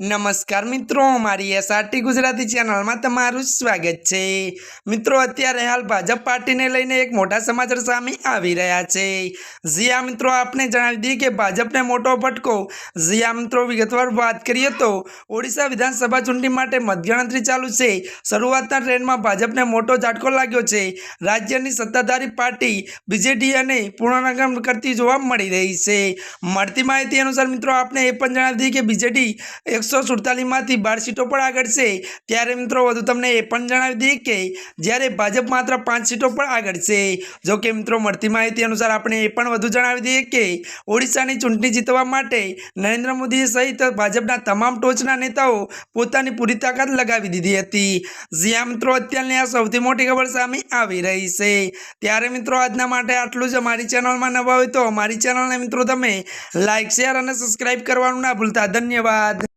નમસ્કાર મિત્રો, મારી એસઆરટી ગુજરાતી ચેનલમાં તમારું સ્વાગત છે. મિત્રો, અત્યારે હાલ ભાજપ પાર્ટીને લઈને એક મોટા સમાચાર સામે આવી રહ્યા છે. જીયા મિત્રો, આપને જણાવી દઈએ કે ભાજપને મોટો ફટકો જીયા મિત્રો, વિગતવાર વાત કરીએ તો, ઓડિશા વિધાનસભા ચૂંટણી માટે મતગણતરી ચાલુ છે. શરૂઆતના ટ્રેન્ડમાં ભાજપને મોટો ઝાટકો લાગ્યો છે. રાજ્યની સત્તાધારી પાર્ટી બીજેડી અને પુનરાગમ કરતી જોવા મળી રહી છે. મળતી માહિતી અનુસાર મિત્રો, આપને એ પણ જણાવી દઈએ કે બીજેડી એકસો સુડતાલીસમાંથી બાર સીટો પણ આગળ છે. ત્યારે મિત્રો વધુ તમને એ પણ જણાવી દઈએ કે જ્યારે ભાજપ માત્ર પાંચ સીટો પણ આગળ છે. જો કે મિત્રો મળતી માહિતી અનુસાર આપણે એ પણ વધુ જણાવી દઈએ કે ઓડિશાની ચૂંટણી જીતવા માટે નરેન્દ્ર મોદી સહિત ભાજપના તમામ ટોચના નેતાઓ પોતાની પૂરી તાકાત લગાવી દીધી હતી. જ્યાં મિત્રો, અત્યારની આ સૌથી મોટી ખબર સામે આવી રહી છે. ત્યારે મિત્રો આજના માટે આટલું જ. અમારી ચેનલમાં નવા હોય તો અમારી ચેનલને મિત્રો તમે લાઇક શેર અને સબસ્ક્રાઇબ કરવાનું ના ભૂલતા. ધન્યવાદ.